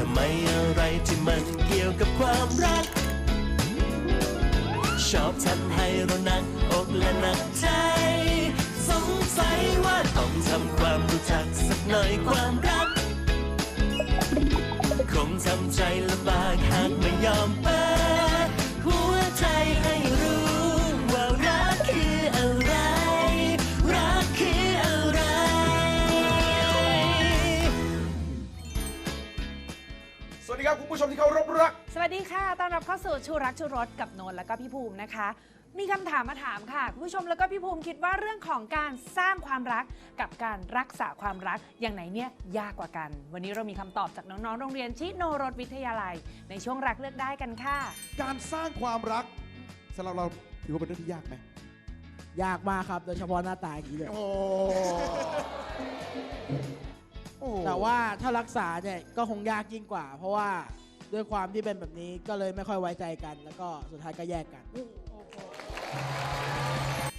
ทำไมอะไรที่มันเกี่ยวกับความรัก ชอบทำให้เราหนักอกและหนักใจ สงสัยว่าต้องทำความรู้จักสักหน่อยความรัก คงทำใจลำบากหากไม่ยอม ผู้ชมที่เคารพรัก สวัสดีค่ะ ต้อนรับเข้าสู่ชูรักชูรสกับนนท์แล้วก็พี่ภูมินะคะ มีคำถามมาถามค่ะคุณผู้ชมแล้วก็พี่ภูมิคิดว่าเรื่องของการสร้างความรักกับการรักษาความรักอย่างไหนเนี่ยยากกว่ากัน วันนี้เรามีคำตอบจากน้องๆ โรงเรียนชิโนรสวิทยาลัย ในช่วงรักเลือกได้กันค่ะ การสร้างความรักสำหรับเราถือว่าเป็นเรื่องที่ยากไหมยากมากครับ โดยเฉพาะหน้าตาอย่างนี้เลย โอ้โอ้แต่ว่าถ้ารักษาเนี่ยก็คงยากยิ่งกว่า เพราะว่า ด้วยความที่เป็นแบบนี้ก็เลยไม่ค่อยไว้ใจกัน แล้วก็สุดท้ายก็แยกกัน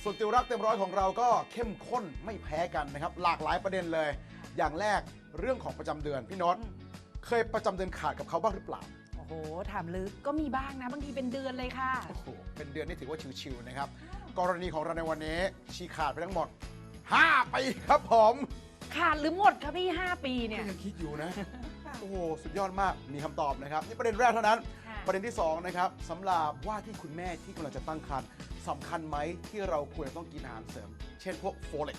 ส่วนติวรักเต็มร้อยของเราก็เข้มข้นไม่แพ้กันนะครับ หลากหลายประเด็นเลย อย่างแรกเรื่องของประจำเดือนพี่โน็อตอืมเคยประจำเดือนขาดกับเขาบ้างหรือเปล่า โอ้โห ถามลึกก็มีบ้างนะ บางทีเป็นเดือนเลยค่ะ โอ้โห เป็นเดือนนี่ถือว่าชิวๆนะครับ กรณีของเราในวันนี้ชีขาดไปทั้งหมด5ปีครับผม ขาดหรือหมดครับพี่ 5 ปีเนี่ยก็ยังคิดอยู่นะ โอ้โหสุดยอดมากมีคำตอบนะครับนี่ประเด็นแรกเท่านั้น ค่ะประเด็นที่2นะครับสำหรับว่าที่คุณแม่ที่กำลังจะตั้งครรภ์สำคัญไหมที่เราควรจะต้องกินอาหารเสริม เช่นพวกโฟเลต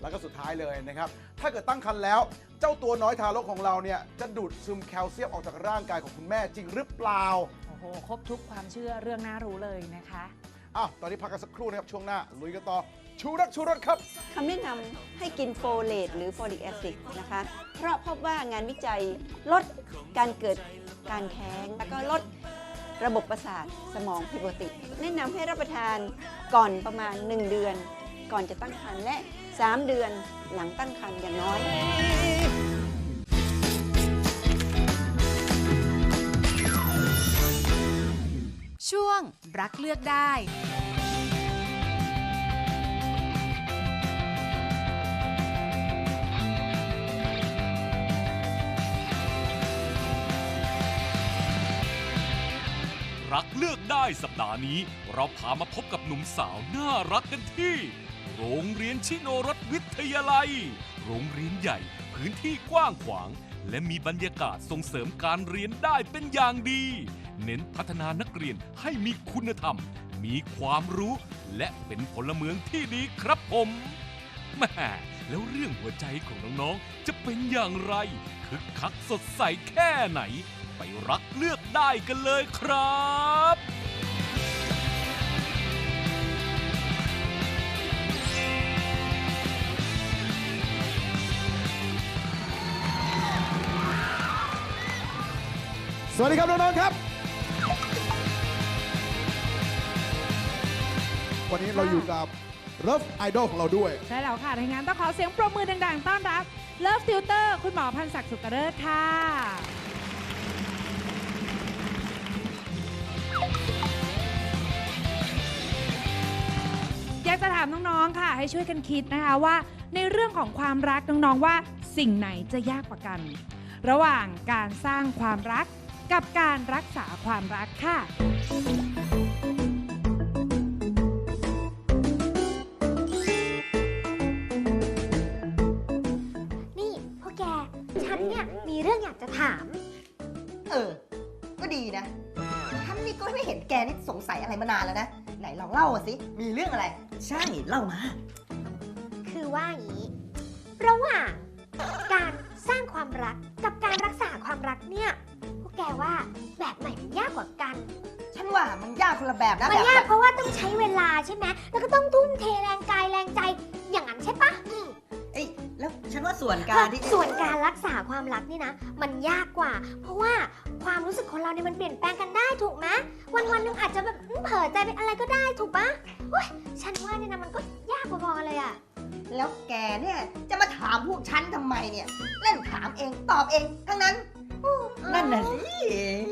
แล้วก็สุดท้ายเลยนะครับ ถ้าเกิดตั้งครรภ์แล้ว เจ้าตัวน้อยทารกของเราเนี่ยจะดูดซึมแคลเซียมออกจากร่างกายของคุณแม่จริงหรือเปล่าโอ้โห ครบทุกความเชื่อเรื่องน่ารู้เลยนะคะ อ้าวตอนนี้พักกันสักครู่นะครับช่วงหน้าลุยกันต่อ ชูรักชูรักครับ คำแนะนำให้กินโฟเลตหรือโฟลิกแอซิดนะคะ เพราะพบว่างานวิจัยลดการเกิดการแท้ง แล้วก็ลดระบบประสาทสมองผิดปกติ แนะนำให้รับประทานก่อนประมาณ 1 เดือน ก่อนจะตั้งครรภ์และ 3 เดือนหลังตั้งครรภ์อย่างน้อย ช่วงรักเลือกได้ รักเลือกได้สัปดาห์นี้ เราพามาพบกับหนุ่มสาวน่ารักกันที่ โรงเรียนชิโนรสวิทยาลัย โรงเรียนใหญ่พื้นที่กว้างขวาง และมีบรรยากาศส่งเสริมการเรียนได้เป็นอย่างดี เน้นพัฒนานักเรียนให้มีคุณธรรม มีความรู้และเป็นพลเมืองที่ดีครับผมแม่แล้วเรื่องหัวใจของน้องๆ จะเป็นอย่างไรคึกคักสดใสแค่ไหน ไปรักเลือกได้กันเลยครับสวัสดีครับน้องๆครับ วันนี้เราอยู่กับเลิฟไอดอลของเราด้วย ใช่แล้วค่ะในงานต้องขอเสียงปรบมือดังๆ ต้อนรับ Love Tutor คุณหมอพันศักดิ์สุกเริศค่ะ จะถามน้องๆค่ะ ให้ช่วยกันคิดนะคะว่า ในเรื่องของความรักน้องๆว่าสิ่งไหนจะยากกว่ากัน ระหว่างการสร้างความรักกับการรักษาความรักค่ะ นี่พวกแก ฉันเนี่ยมีเรื่องอยากจะถาม เออ ก็ดีนะฉันนี่ก็ไม่เห็นแกนี่สงสัยอะไรมานานแล้วนะ ไหนลองเล่ามาสิ มีเรื่องอะไร ใช่เล่ามา คือว่าอย่างนี้ ระหว่างการสร้างความรักกับการรักษาความรักเนี่ยพวกแกว่าแบบไหนมันยากกว่ากัน ฉันว่ามันยากคนละแบบนะมันแบบยากแบบเพราะว่าต้องใช้เวลาใช่ไหมแล้วก็ต้องทุ่มเทแรงกายแรงใจอย่างนั้นใช่ปะอืมเอ้ยแล้วฉันว่าส่วนการที่ส่วนการรักษาความรักนี่นะ มันยากกว่า เพราะว่าความรู้สึกของเราเนี่ยมันเปลี่ยนแปลงกันได้ถูกไหม วันวันๆหนึงอาจจะแบบอืมเผลอใจเป็นอะไรก็ได้ถูกปะเฮ้ยฉันว่าเนี่ยนะมันก็ยากพอๆเลยอะแล้วแกเนี่ยจะมาถามพวกฉันทำไมเนี่ย เล่นถามเองตอบเองทั้งนั้น นั่นน่ะสิ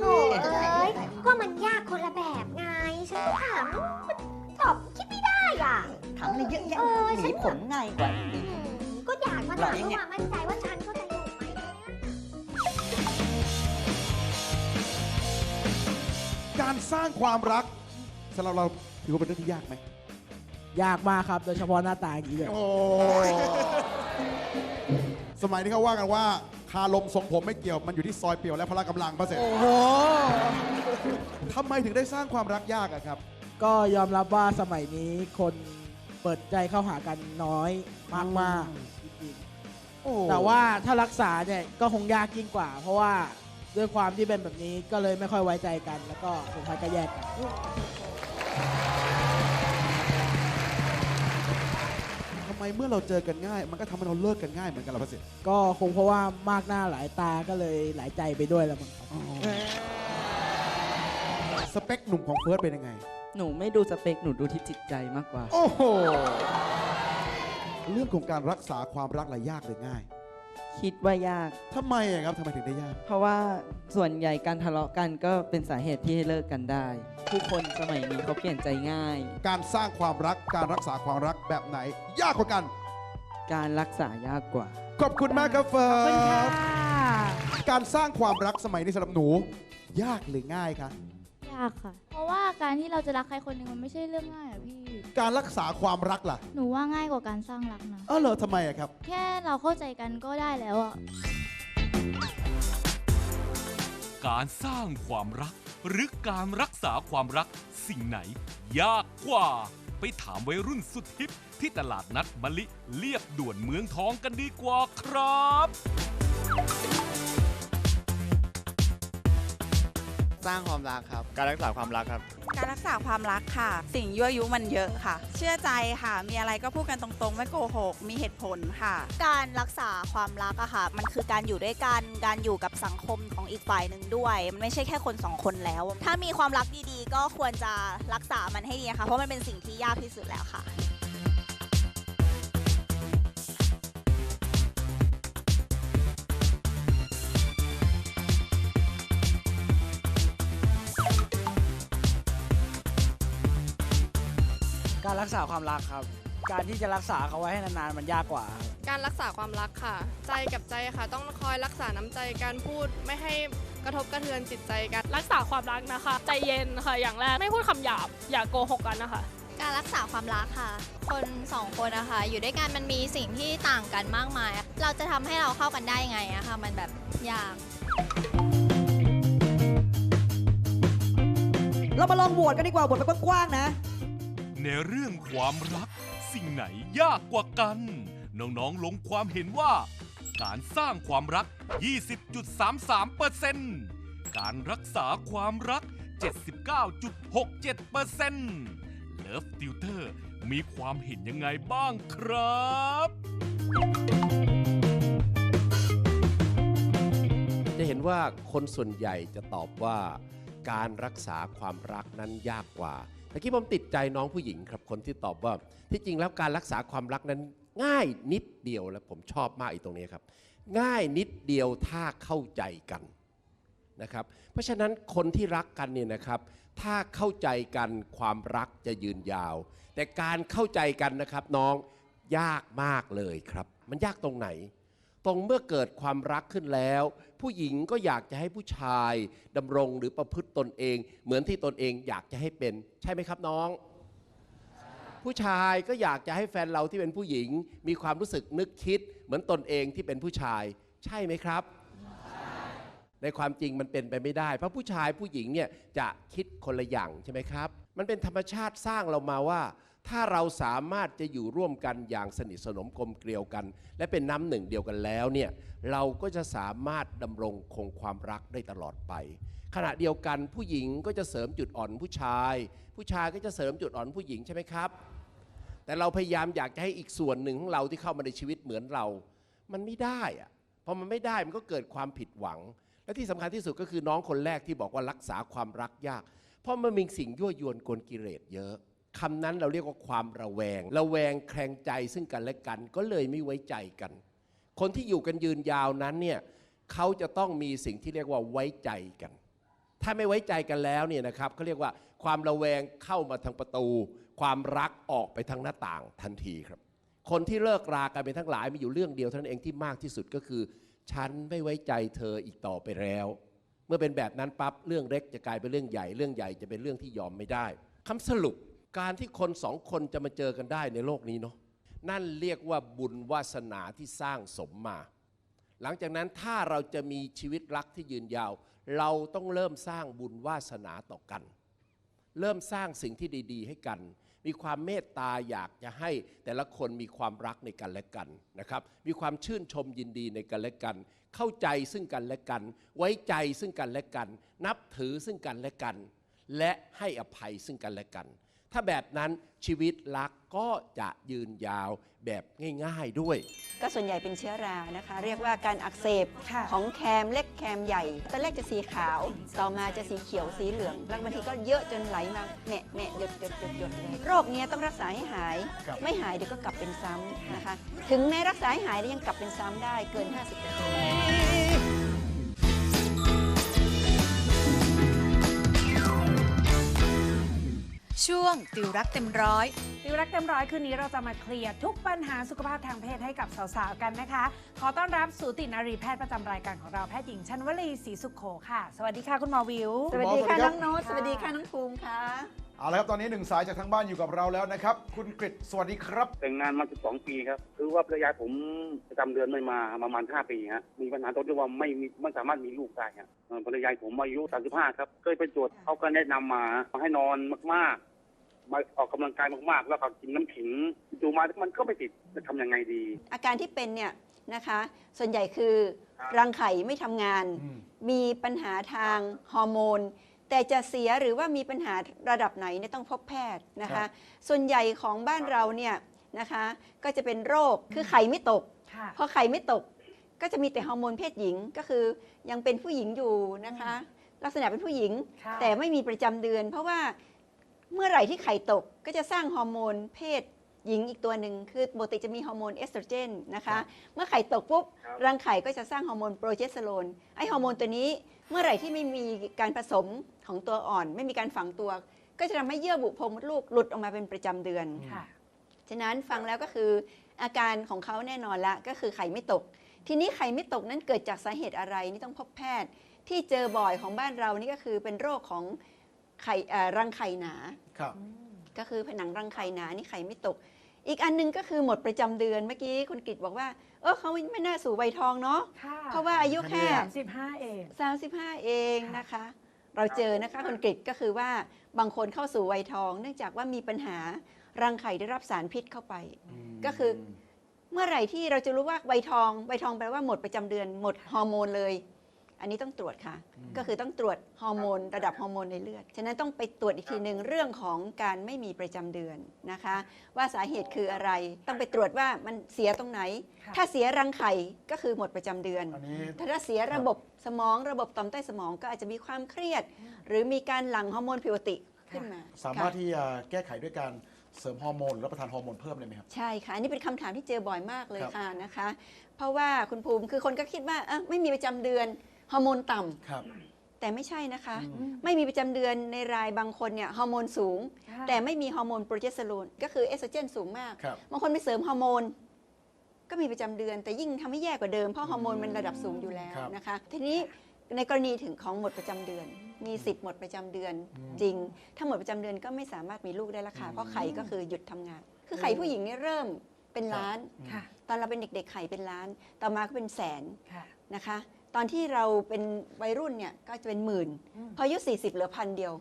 โอ้ยจะได้เอ้ยได้ก็มันยากคนละแบบไง ฉันก็ถามมันตอบคิดไม่ได้อะ ถามอะไรเยอะแยะเออหฉันีน ผลง่ายกว่า อืมก็อยากมาถามเราเองเพื่อเนี่ยความมั่นใจว่าฉันเข้าใจ สร้างความรักสำหรับเราถือว่าเป็นเรื่องที่ยากไหมยากมากครับ โดยเฉพาะหน้าตาอย่างนี้เลยโอ้สมัยนี้เขาว่ากันว่า คาลมทรงผมไม่เกี่ยวมันอยู่ที่ซอยเปี่ยวและพละกำลังพระเสร็จโอ้โหทำไมถึงได้สร้างความรักยากอะครับ ก็ยอมรับว่าสมัยนี้คนเปิดใจเข้าหากันน้อยมากๆจริงโอ้ๆแต่ว่าถ้ารักษาเนี่ยก็คงยากยิ่งกว่า เพราะว่า ด้วยความที่เป็นแบบนี้ก็เลยไม่ค่อยไว้ใจกัน แล้วก็สุดท้ายก็แยกกัน ทำไมเมื่อเราเจอกันง่าย มันก็ทำให้เราเลิกกันง่ายเหมือนกันเหรอพระเสร็จก็คงเพราะว่ามากหน้าหลายตาก็เลยหลายใจไปด้วยแล้วมั้งครับสเปคหนุ่มของเฟิร์สเป็นยังไง หนูไม่ดูสเปคหนูดูที่จิตใจมากกว่า โอ้โห เรื่องของการรักษาความรักอะไรยากหรือง่าย คิดว่ายาก ทำไมอะครับทำไมถึงได้ยาก เพราะว่าส่วนใหญ่การทะเลาะกันก็เป็นสาเหตุที่ให้เลิกกันได้ ผู้คนสมัยนี้เขาเปลี่ยนใจง่าย การสร้างความรักการรักษาความรักแบบไหน ยากกว่ากัน การรักษายากกว่า ขอบคุณมากครับเฟิขอบคุณร์ค่ะสการสร้างความรักสมัยนี้สำหรับหนู ยากหรือง่ายคะ ยากค่ะ เพราะว่าการที่เราจะรักใครคนหนึ่งมันไม่ใช่เรื่องง่ายอะพี่ การรักษาความรักล่ะหนูว่าง่ายกว่าการสร้างรักนะเออเหรอทำไมอะครับ แค่เราเข้าใจกันก็ได้แล้วอะการสร้างความรัก หรือการรักษาความรัก สิ่งไหน ยากกว่า ไปถามวัยรุ่นสุดฮิปที่ตลาดนัดมะลิเรียบด่วนเมืองทองกันดีกว่าครับ สร้างความรักครับ การรักษาความรักครับ การรักษาความรักค่ะ สิ่งยั่วยุมันเยอะค่ะ เชื่อใจค่ะ มีอะไรก็พูดกันตรงๆ ไม่โกหก มีเหตุผลค่ะ การรักษาความรักอะค่ะ มันคือการอยู่ด้วยกัน การอยู่กับสังคมของอีกฝ่ายหนึ่งด้วย มันไม่ใช่แค่คนสองคนแล้ว ถ้ามีความรักดีๆ ก็ควรจะรักษามันให้ดีนะคะ เพราะมันเป็นสิ่งที่ยากที่สุดแล้วค่ะ การรักษาความรักครับ การที่จะรักษาเขาไว้ให้นานๆมันยากกว่าครับการรักษาความรักค่ะ ใจกับใจค่ะ ต้องคอยรักษาน้ำใจการพูดไม่ให้กระทบกระเทือนจิตใจกัน รักษาความรักนะคะ ใจเย็นค่ะอย่างแรกไม่พูดคำหยาบ อย่าโกหกกันนะคะ การรักษาความรักค่ะ คนสองคนอะค่ะอยู่ด้วยกันมันมีสิ่งที่ต่างกันมากมาย เราจะทำให้เราเข้ากันได้ไงอะค่ะมันแบบยาก เรามาลองโหวตกันดีกว่าโหวตไปกว้างๆนะ ในเรื่องความรัก สิ่งไหนยากกว่ากัน น้องๆลงความเห็นว่า การสร้างความรัก 20.33%การรักษาความรัก 79.67%เลิฟติวเตอร์มีความเห็นยังไงบ้างครับจะเห็นว่าคนส่วนใหญ่จะตอบว่า การรักษาความรักนั้นยากกว่า เมื่อกี้ผมติดใจน้องผู้หญิงครับคนที่ตอบว่า ที่จริงแล้วการรักษาความรักนั้น ง่ายนิดเดียวและผมชอบมากอีกตรงนี้ครับ ง่ายนิดเดียวถ้าเข้าใจกันนะครับ เพราะฉะนั้นคนที่รักกันเนี่ยนะครับ ถ้าเข้าใจกันความรักจะยืนยาว แต่การเข้าใจกันนะครับน้องยากมากเลยครับ มันยากตรงไหน ตรงเมื่อเกิดความรักขึ้นแล้ว ผู้หญิงก็อยากจะให้ผู้ชายดำรงหรือประพฤติตนเอง เหมือนที่ตนเองอยากจะให้เป็น ใช่ไหมครับน้อง ผู้ชายก็อยากจะให้แฟนเราที่เป็นผู้หญิง มีความรู้สึกนึกคิด เหมือนตนเองที่เป็นผู้ชาย ใช่ไหมครับ ในความจริงมันเป็นไปไม่ได้ เพราะผู้ชายผู้หญิงเนี่ยจะคิดคนละอย่างใช่ไหมครับ มันเป็นธรรมชาติสร้างเรามาว่า ถ้าเราสามารถจะอยู่ร่วมกันอย่างสนิทสนมกลมเกลียวกัน และเป็นน้ำหนึ่งเดียวกันแล้วเนี่ยเราก็จะสามารถดำรงคงความรักได้ตลอดไป ขณะเดียวกันผู้หญิงก็จะเสริมจุดอ่อนผู้ชาย ผู้ชายก็จะเสริมจุดอ่อนผู้หญิงใช่ไหมครับ แต่เราพยายามอยากจะให้อีกส่วนหนึ่งของเราที่เข้ามาในชีวิตเหมือนเรา มันไม่ได้อะพอมันไม่ได้มันก็เกิดความผิดหวัง และที่สำคัญที่สุดก็คือน้องคนแรกที่บอกว่ารักษาความรักยาก เพราะมันมีสิ่งยั่วยวนกลกิเลสเยอะ คำนั้นเราเรียกว่าความระแวง ระแวงแคลงใจซึ่งกันและกัน ก็เลยไม่ไว้ใจกัน คนที่อยู่กันยืนยาวนั้นเนี่ยเขาจะต้องมีสิ่งที่เรียกว่าไว้ใจกัน ถ้าไม่ไว้ใจกันแล้วเนี่ยนะครับเขาเรียกว่าความระแวงเข้ามาทางประตู ความรักออกไปทางหน้าต่างทันทีครับ คนที่เลิกรากันไปทั้งหลายมีอยู่เรื่องเดียวเท่านั้นเองที่มากที่สุดก็คือ ฉันไม่ไว้ใจเธออีกต่อไปแล้ว เมื่อเป็นแบบนั้นปั๊บเรื่องเล็กจะกลายเป็นเรื่องใหญ่ เรื่องใหญ่จะเป็นเรื่องที่ยอมไม่ได้คำสรุป การที่คนสองคนจะมาเจอกันได้ในโลกนี้เนาะนั่นเรียกว่าบุญวาสนาที่สร้างสมมา หลังจากนั้นถ้าเราจะมีชีวิตรักที่ยืนยาว เราต้องเริ่มสร้างบุญวาสนาต่อกัน เริ่มสร้างสิ่งที่ดี ๆ ให้กัน มีความเมตตาอยากจะให้แต่ละคนมีความรักในกันและกันนะครับ มีความชื่นชมยินดีในกันและกัน เข้าใจซึ่งกันและกัน ไว้ใจซึ่งกันและกัน นับถือซึ่งกันและกัน และให้อภัยซึ่งกันและกัน ถ้าแบบนั้นชีวิตรักก็จะยืนยาวแบบง่ายๆด้วย ก็ส่วนใหญ่เป็นเชื้อรานะคะ เรียกว่าการอักเสบของแคมเล็กแคมใหญ่ตอนแรกจะสีขาว ต่อมาจะสีเขียวสีเหลืองแล้วบางทีก็เยอะจนไหลมาแหนะแหนะหยดหยดหยดหยดเลยโรคเนี้ยต้องรักษาให้หาย ไม่หายเดี๋ยวก็กลับเป็นซ้ำนะคะ ถึงแม้รักษาให้หายแล้วยังกลับเป็นซ้ำได้เกิน 50% ช่วงติวรักเต็มร้อยติวรักเต็มร้อยคืนนี้เราจะมาเคลียร์ทุกปัญหาสุขภาพทางเพศให้กับสาวๆกันนะคะ ขอต้อนรับสูตินารีแพทย์ประจำรายการของเราแพทย์หญิงชันวลีศรีสุขโขค่ะ สวัสดีค่ะคุณหมอวิว สวัสดีค่ะหมอสวัสดีครับน้องโน้ตสวัสดีค่ะน้องภูมิค่ะ เอาละครับตอนนี้หนึ่งสายจากทางบ้านอยู่กับเราแล้วนะครับ คุณกฤษสวัสดีครับ แต่งงานมา 12 ปีครับ คือว่าภรรยาผมประจำเดือนไม่มาประมาณ 5 ปีฮะ มีปัญหาตรงที่ว่าไม่มีไม่สามารถมีลูกได้ฮะเอ่อภรรยาผมอายุ 35 ครับ เคยไปตรวจเขาก็แนะนำมาให้นอนมากๆ มาออกกำลังกายมากๆ แล้วก็กินน้ำขิงดูมามันก็ไม่ติดจะทำยังไงดี อาการที่เป็นเนี่ยนะคะ ส่วนใหญ่คือรังไข่ไม่ทำงานมีปัญหาทางฮอร์โมน แต่จะเสียหรือว่ามีปัญหาระดับไหนเนี่ยต้องพบแพทย์นะครัคะ บ ส่วนใหญ่ของบ้านเราเนี่ยนะคะ ก็จะเป็นโรคคือไข่ไม่ตก ค่ะ พอไข่ไม่ตกก็จะมีแต่ฮอร์โมนเพศหญิงก็คือยังเป็นผู้หญิงอยู่นะคะ ลักษณะเป็นผู้หญิง ค่ะ แต่ไม่มีประจำเดือน เพราะว่า เมื่อไหร่ที่ไข่ตกก็จะสร้างฮอร์โมนเพศหญิงอีกตัวหนึ่งคือปกติจะมีฮอร์โมนเอสโตรเจนนะคะ เมื่อไข่ตกปุ๊บครับรังไข่ก็จะสร้างฮอร์โมนโปรเจสเตอโรนไอฮอร์โมนตัวนี้เมื่อไหร่ที่ไม่มีการผสมของตัวอ่อน ไม่มีการฝังตัว ก็จะทำให้เยื่อบุโพรงมดลูกหลุดออกมาเป็นประจำเดือนค่ะฉะนั้นฟังแล้วก็คืออาการของเขาแน่นอนละก็คือไข่ไม่ตก ทีนี้ไข่ไม่ตกนั้นเกิดจากสาเหตุอะไรนี่ต้องพบแพทย์ ที่เจอบ่อยของบ้านเรานี่ก็คือเป็นโรคของ ไข่เอ่อรังไข่หนา ครับ ก็คือผนังรังไข่หนานี่ไข่ไม่ตก อีกอันหนึงก็คือหมดประจำเดือนเมื่อกี้คุณกิตบอกว่า เออเขาไม่น่าสู่วัยทองเนาะค่ะเพราะว่าอายุแค่35เอง 35 เองนะคะ เราเจอนะคะคุณกฤษก็คือว่าบางคนเข้าสู่วัยทอง เนื่องจากว่ามีปัญหารังไข่ได้รับสารพิษเข้าไป ก็คือ เมื่อไหร่ที่เราจะรู้ว่าวัยทองวัยทองแปลว่าหมดประจำเดือนหมดฮอร์โมนเลย อันนี้ต้องตรวจค่ะ ก็คือต้องตรวจฮอร์โมนระดับฮอร์โมนในเลือด ฉะนั้นต้องไปตรวจอีกทีหนึ่งเรื่องของการไม่มีประจำเดือนนะคะ ว่าสาเหตุคืออะไร ต้องไปตรวจว่ามันเสียตรงไหน ค่ะถ้าเสียรังไข่ก็คือหมดประจำเดือน อันนี้ ถ้าเสียระบบสมองระบบต่อมใต้สมองก็อาจจะมีความเครียด หรือมีการหลั่งฮอร์โมนผิดปกติขึ้นมาสามารถค่ะที่จะแก้ไขด้วยการเสริมฮอร์โมนหรือรับประทานฮอร์โมนเพิ่มเลยไหมครับ ใช่ค่ะ อันนี้เป็นคำถามที่เจอบ่อยมากเลยครับ ค่ะนะคะ เพราะว่าคุณภูมิคือคนก็คิดว่าเอ้าไม่มีประจำเดือน ฮอร์โมนต่ำครับ แต่ไม่ใช่นะคะ อืม ไม่มีประจำเดือนในรายบางคนเนี่ยฮอร์โมนสูง ค่ะแต่ไม่มีฮอร์โมนโปรเจสเตอโรนก็คือเอสโตรเจนสูงมาก ครับ บางคนไปเสริมฮอร์โมน ก็มีประจำเดือน แต่ยิ่งทำให้แย่กว่าเดิมเพราะฮอร์โมนมันระดับสูงอยู่แล้วครับนะคะ ทีนี้ในกรณีถึงของหมดประจำเดือน มีสิทธิ์หมดประจำเดือนอืมจริง ถ้าหมดประจำเดือนก็ไม่สามารถมีลูกได้ละค่ะอืม เพราะไข่ก็คือหยุดทำงาน คือไข่ผู้หญิงเนี่ยเริ่มเป็นล้าน ค่ะตอนเราเป็นเด็กๆไข่เป็นล้าน ต่อมาก็เป็นแสนค่ะ นะคะ ตอนที่เราเป็นวัยรุ่นเนี่ยก็จะเป็นหมื่นอืมพออายุ 40 เหลือพันเดียว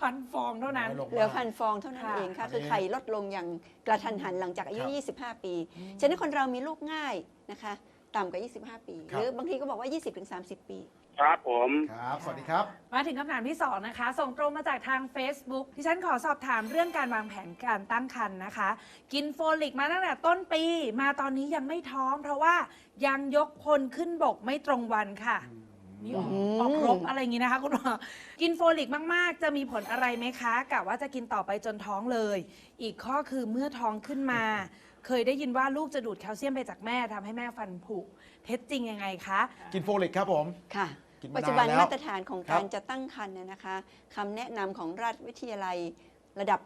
พันฟองเท่านั้น น้อยลง เหลือพันฟองเท่านั้นค่ะเองค่ะอันนี้คือไข่ลดลงอย่างกระทันหันหลังจากอายุ ครับ25 ปี ฉะนั้นคนเรามีลูกง่ายนะคะ ต่ำกว่า 25 ปี ครับหรือบางทีก็บอกว่า 20-30 ปี ครับผม ครับ สวัสดีครับ มาถึงคำถามที่ 2 นะคะ ส่งตรงมาจากทาง Facebook ที่ฉันขอสอบถามเรื่องการวางแผนการตั้งครรภ์นะคะ กินโฟลิกมาตั้งแต่ต้นปี มาตอนนี้ยังไม่ท้อง เพราะว่ายังยกพลขึ้นบกไม่ตรงวันค่ะนี่ออกอืมออกรบอะไรอย่างนี้นะคะคุณหมอกินโฟลิกมาก ๆ จะมีผลอะไรไหมคะกะว่าจะกินต่อไปจนท้องเลย อีกข้อคือเมื่อท้องขึ้นมา เคยได้ยินว่าลูกจะดูดแคลเซียมไปจากแม่ทำให้แม่ฟันผุเท็จจริงยังไงคะ กินโฟลิกครับผม ค่ะ กินมาปัจจุบันนานแล้ว มาตรฐานของครับการจะตั้งครรภ์เนี่ยนะคะคำแนะนำของราชวิทยาลัยระดับ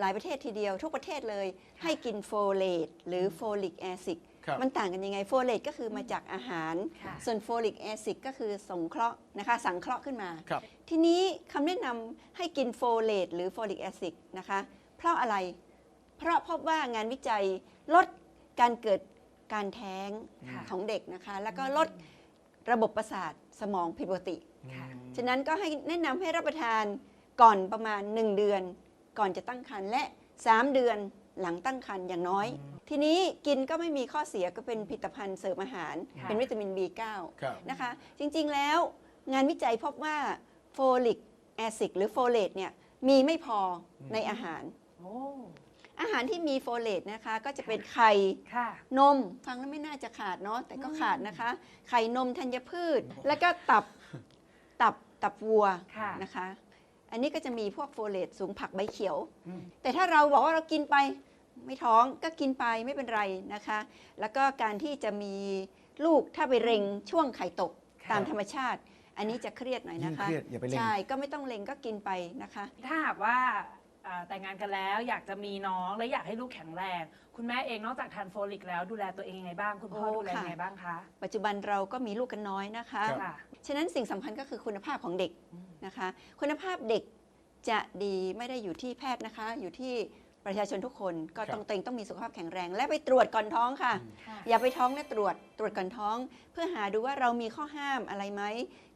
หลายประเทศทีเดียว ทุกประเทศเลยให้กินโฟเลตหรือโฟลิกแอซิดครับ มันต่างกันยังไงโฟเลตก็คือมาจากอาหาร ค่ะ ส่วนโฟลิกแอซิดก็คือสงเคราะห์นะคะสังเคราะห์ขึ้นมา ครับ ทีนี้คำแนะนำให้กินโฟเลตหรือโฟลิกแอซิดนะคะ เพราะอะไร เพราะพบว่างานวิจัยลดการเกิดการแท้งค่ะ ของเด็กนะคะ แล้วก็ลดระบบประสาท สมองผิดปกติค่ะ ฉะนั้นก็ให้แนะนำให้รับประทานก่อนประมาณ 1 เดือน ก่อนจะตั้งครรภ์และ 3 เดือนหลังตั้งครรภ์อย่างน้อย ทีนี้กินก็ไม่มีข้อเสียก็เป็นผลิตภัณฑ์เสริมอาหาร ค่ะ เป็นวิตามิน B9 ครับ นะคะ จริงๆแล้วงานวิจัยพบว่าโฟลิกแอซิดหรือโฟเลตเนี่ยมีไม่พอในอาหาร โอ้ อาหารที่มีโฟเลตนะคะ ก็จะเป็นไข่ค่ะ นมฟังแล้วไม่น่าจะขาดเนาะแต่ก็ขาดนะคะ ไข่นมธัญพืช แล้วก็ตับตับตับวัวค่ะ นะคะ อันนี้ก็จะมีพวกโฟเลตสูงผักใบเขียว อืม แต่ถ้าเราบอกว่าเรากินไปไม่ท้องก็กินไปไม่เป็นไรนะคะ แล้วก็การที่จะมีลูกถ้าไปเร็งช่วงไข่ตกค่ะตามธรรมชาติ อันนี้จะเครียดหน่อยยิ่งนะคะเครียดอย่าไปเล็ง ใช่ก็ไม่ต้องเล็งก็กินไปนะคะ ถ้าหากว่า อ่าแต่งงานกันแล้วอยากจะมีน้องและอยากให้ลูกแข็งแรง คุณแม่เองนอกจากทานโฟลิกแล้วดูแลตัวเองยังไงบ้าง คุณพ่อโอ้ดูแลค่ะ ยังไงบ้างคะปัจจุบันเราก็มีลูกกันน้อยนะคะ ค่ะฉะนั้นสิ่งสำคัญก็คือคุณภาพของเด็กนะคะ คุณภาพเด็กจะดีไม่ได้อยู่ที่แพทย์นะคะ อยู่ที่ ประชาชนทุกคนก็ต้องเต็งต้องมีสุขภาพแข็งแรง และไปตรวจก่อนท้องค่ะค่ะ อย่าไปท้องและตรวจตรวจก่อนท้อง เพื่อหาดูว่าเรามีข้อห้ามอะไรไหม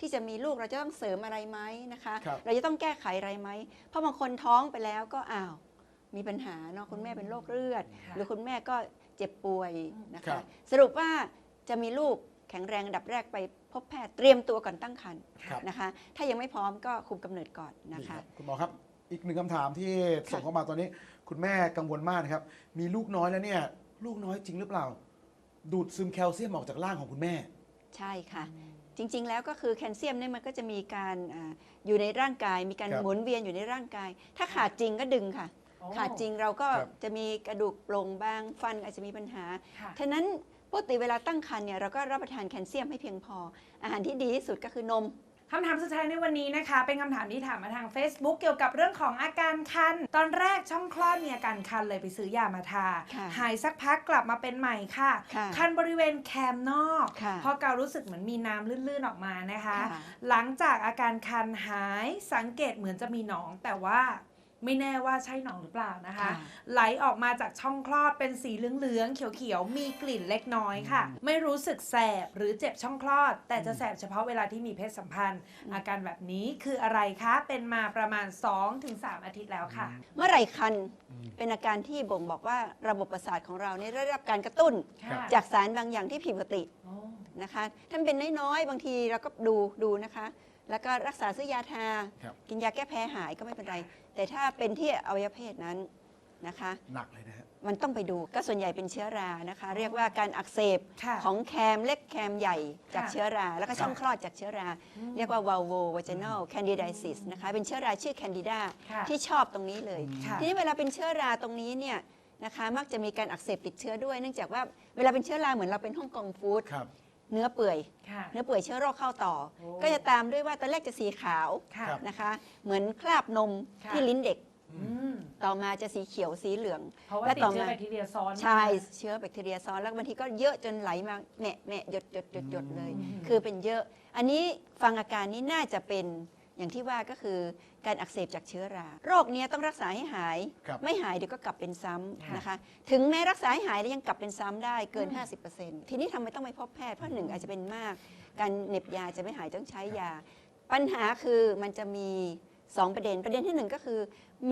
ที่จะมีลูกเราจะต้องเสริมอะไรไหมนะคะครับเราจะต้องแก้ไขอะไรไหมเพราะบางคนท้องไปแล้วก็อ้าวมีปัญหาเนาะคุณแม่เป็นโรคเลือดค่ะหรือคุณแม่ก็เจ็บป่วยนะครัคะบสรุปว่าจะมีลูกแข็งแรงอันดับแรกไปพบแพทย์เตรียมตัวก่อนตั้งครรภ์ครับนะคะ ถ้ายังไม่พร้อมก็คุมกำเนิดก่อนนะนี่คคะรับคุณหมอครับ อีกหนึ่งคำถามที่ส่งค่ะเข้ามาตอนนี้ คุณแม่กังวลมากนะครับ มีลูกน้อยแล้วเนี่ย ลูกน้อยจริงหรือเปล่า ดูดซึมแคลเซียมออกจากร่างของคุณแม่ ใช่ค่ะ จริง ๆ แล้วก็คือแคลเซียมเนี่ยมันก็จะมีการอาอยู่ในร่างกาย มีการครับหมุนเวียนอยู่ในร่างกาย ถ้าขาดจริงก็ดึงค่ะโอ้ขาดจริงเราก็ครับ จะมีกระดูกโปร่งบางฟันอาจจะมีปัญหา ค่ะ ฉะนั้นปกติเวลาตั้งครรภ์เนี่ยเราก็รับประทานแคลเซียมให้เพียงพอ อาหารที่ดีที่สุดก็คือนม คำถามสุดท้ายในวันนี้นะคะ เป็นคำถามที่ถามมาทาง Facebook เกี่ยวกับเรื่องของอาการคัน ตอนแรกช่องคลอดมีอาการคันเลยไปซื้อยามาทา ค่ะหายสักพักกลับมาเป็นใหม่ค่ะ ค่ะคันบริเวณแคมนอกค่ะเพราะเการู้สึกเหมือนมีน้ำลื่นๆออกมานะคะ ค่ะ หลังจากอาการคันหายสังเกตเหมือนจะมีหนอง แต่ว่า ไม่แน่ว่าใช่หนองหรือเปล่านะคะค่ะไหลออกมาจากช่องคลอดเป็นสีเหลืองๆเขียวๆมีกลิ่นเล็กน้อยค่ะ ไม่รู้สึกแสบหรือเจ็บช่องคลอด แต่จะแสบเฉพาะเวลาที่มีเพศสัมพันธ์ อาการแบบนี้คืออะไรคะเป็นมาประมาณ 2-3 อาทิตย์แล้วค่ะ เมื่อไหร่คันเป็นอาการที่บ่งบอกว่าระบบประสาทของเราเนี่ยได้รับการกระตุ้นค่ะจากสารบางอย่างที่ผิดปกติโอ้นะคะถ้ามันเป็นน้อยๆบางทีเราก็ดูดูนะคะ แล้วก็รักษาซื้อยาทา ครับ กินยาแก้แพ้หายก็ไม่เป็นไร แต่ถ้าเป็นที่อวัยวะเพศนั้นนะคะ หนักเลยนะฮะ มันต้องไปดูก็ส่วนใหญ่เป็นเชื้อรานะคะ เรียกว่าการอักเสบค่ะของแคมเล็กแคมใหญ่จากค่ะเชื้อรา แล้วก็ช่องคลอดจากเชื้อรา อืมเรียกว่า valvo vaginal candidiasis นะคะ เป็นเชื้อราชื่อ candida ค่ะที่ชอบตรงนี้เลย ค่ะ ทีนี้เวลาเป็นเชื้อราตรงนี้เนี่ยนะคะ มักจะมีการอักเสบติดเชื้อด้วย เนื่องจากว่าเวลาเป็นเชื้อราเหมือนเราเป็นฮ่องกงฟู้ด ครับ เนื้อเปื่อย ค่ะ เนื้อเปื่อยเชื้อโรคเข้าต่อ โอ้ก็จะตามด้วยว่าตอนแรกจะสีขาวค่ะครับนะคะ เหมือนคราบนมค่ะ ที่ลิ้นเด็ก อืมต่อมาจะสีเขียวสีเหลือง เพราะว่าและติดต่อเชื้อมา แบคทีเรียซ้อนใช่มาเชื้อแบคทีเรียซ้อนแล้วบางทีก็เยอะจนไหลมาแหมะแหมะหยดหยดหยดหยดเลยอืมคือเป็นเยอะ อันนี้ฟังอาการนี้น่าจะเป็น อย่างที่ว่าก็คือการอักเสบจากเชื้อรา โรคเนี้ยต้องรักษาให้หาย ครับ ไม่หายเดี๋ยวก็กลับเป็นซ้ำค่ะนะคะ ถึงแม้รักษาให้หายแล้วยังกลับเป็นซ้ำได้เกิน 50%ทีนี้ทำไมต้องไปพบแพทย์เพราะหนึ่งอาจจะเป็นมาก การเหน็บยาจะไม่หายต้องใช้ยา ปัญหาคือมันจะมี 2 ประเด็น ประเด็นที่หนึ่งก็คือ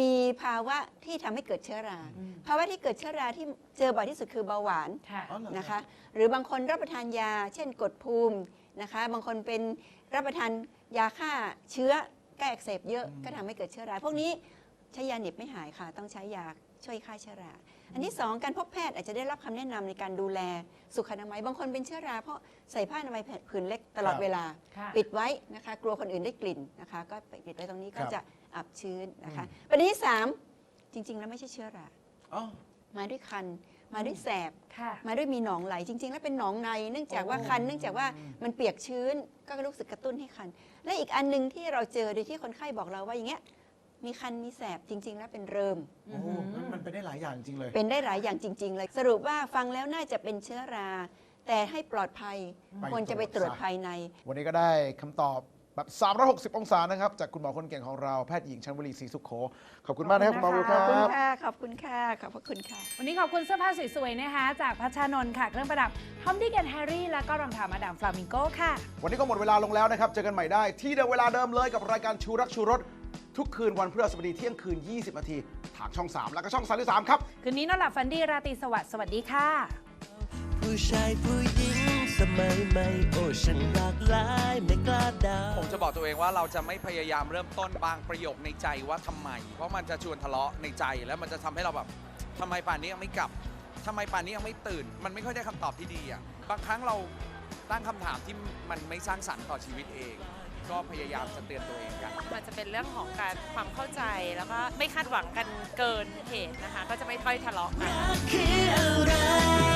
มีภาวะที่ทำให้เกิดเชื้อราอืมภาวะที่เกิดเชื้อราที่เจอบ่อยที่สุดคือเบาหวาน ค่ะ อ๋อเหรอ นะคะหรือบางคนรับประทานยา เช่นกดภูมินะคะ บางคนเป็นรับประทาน ยาฆ่าเชื้อแก้อักเสบเยอะก็ทำให้เกิดเชื้อราพวกนี้ใช้ยาเหน็บไม่หายค่ะ ต้องใช้ยาช่วยฆ่าเชื้อรา อันที่สองการพบแพทย์อาจจะได้รับคำแนะนำในการดูแลสุขอนามัย บางคนเป็นเชื้อราเพราะใส่ผ้าอนามัยผืนเล็กตลอดครับเวลาค่ะปิดไว้นะคะ กลัวคนอื่นได้กลิ่นนะคะ ก็ปิดไว้ตรงนี้ก็ครับจะอับชื้นนะคะ ประเด็นที่สามจริง ๆ แล้วไม่ใช่เชื้อราอ๋อมาด้วยคัน มาด้วยแสบ ค่ะ มาด้วยมีหนองไหลจริง ๆ แล้วเป็นหนองในเนื่องจากว่าโอ้คันเนื่องจากว่ามันเปียกชื้นก็รู้สึกกระตุ้นให้คัน และอีกอันหนึงที่เราเจอโดยที่คนไข้บอกเราว่าอย่างเงี้ยมีคันมีแสบจริง ๆ แล้วเป็นเริม โอ้โหงั้นมันเป็นได้หลายอย่างจริงเลย เป็นได้หลายอย่างจริง ๆ เลย สรุปว่าฟังแล้วน่าจะเป็นเชื้อรา แต่ให้ปลอดภัย ไปควรจะไปตรวจตรวจซะ ภายใน วันนี้ก็ได้คำตอบ แบบ360 องศานะครับ จากคุณหมอคนเก่งของเราแพทย์หญิงชันวลีศรีสุขโข ขอบคุณมากนะครับคุณหมอวิวคขรัอบคุณบ ค่ะ ขอบคุณค่ะ ขอบพระคุณค่ะ วันนี้ขอบคุณเสื้อผ้าสวยๆนะคะ จากพัชชานนท์ค่ะ เครื่องประดับทอมดี้แอนแฮร์รี่ แล้วก็รองเท้ามาดามฟลามิงโกค่ะ วันนี้ก็หมดเวลาลงแล้วนะครับ เจอกันใหม่ได้ ที่เดิมเวลาเดิมเลยกับรายการชูรักชูรส ทุกคืนวันพฤหัสบดีเที่ยงคืน 20 นาที ทางช่อง 3 แล้วก็ช่อง 33 ครับ คืนนี้นอนหลับฝันดี ราตรีสวัสดิ์ สวัสดีค่ะ ผู้ชายผู้หญิงสมัยใหม่โอ้ฉันหลากหลายไม่กล้าเดาผมจะบอกตัวเองว่าเราจะไม่พยายามเริ่มต้นบางประโยคในใจว่าทำไม เพราะมันจะชวนทะเลาะในใจแล้วมันจะทำให้เราแบบทำไมป่านนี้ยังไม่กลับทำไมป่านนี้ยังไม่ตื่น มันไม่ค่อยได้คำตอบที่ดีอะบางครั้งเราตั้งคำถามที่มันไม่สร้างสรรค์ต่อชีวิตเอง ก็พยายามจะเตือนตัวเองกัน มันจะเป็นเรื่องของการความเข้าใจแล้วก็ไม่คาดหวังกันเกินเหตุนะคะ ก็จะไม่ค่อยทะเลาะกันคืออะไร